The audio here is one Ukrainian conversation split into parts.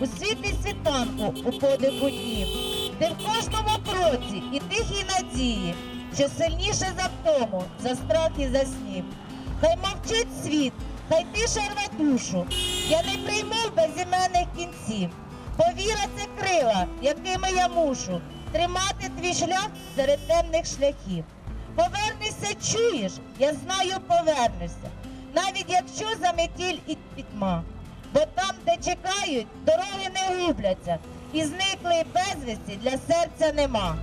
у світлі світанку у подиху днів, де в кожному кроці і тихій надії, що сильніше за втому, за страх і за снів. Хай мовчить світ, хай тиша рве душу. Я не прийму безіменних кінців. Повіра це крила, якими я мушу тримати твій шлях серед темних шляхів. Повернешся, чуєш, я знаю, повернешся, навіть якщо заметіль і пітьма. Бо там, де чекають, дороги не губляться, і зниклої безвісті для серця нема.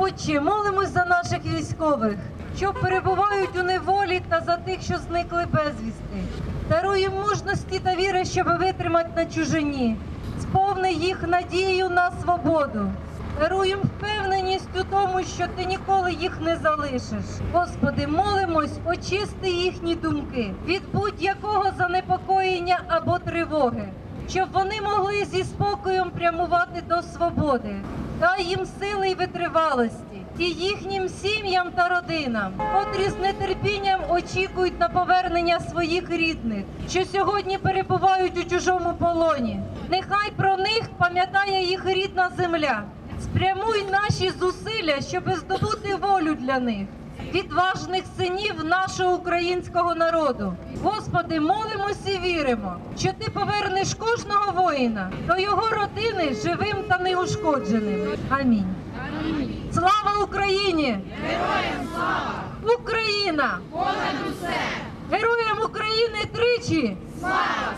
Отче, молимось за наших військових, що перебувають у неволі та за тих, що зникли безвісти. Даруй їм мужності та віри, щоб витримати на чужині. Сповни їх надією на свободу. Даруй їм впевненість у тому, що ти ніколи їх не залишиш. Господи, молимось, очисти їхні думки від будь-якого занепокоєння або тривоги, щоб вони могли зі спокоєм прямувати до свободи. Дай їм сили й витривалості і їхнім сім'ям та родинам, котрі з нетерпінням очікують на повернення своїх рідних, що сьогодні перебувають у чужому полоні. Нехай про них пам'ятає їх рідна земля. Спрямуй наші зусилля, щоб здобути волю для них. Відважних синів нашого українського народу. Господи, молимось і віримо, що ти повернеш кожного воїна до його родини живим та неушкодженим. Амінь. Слава Україні! Героям слава! Україна! Понад усе! Героям України тричі! Слава!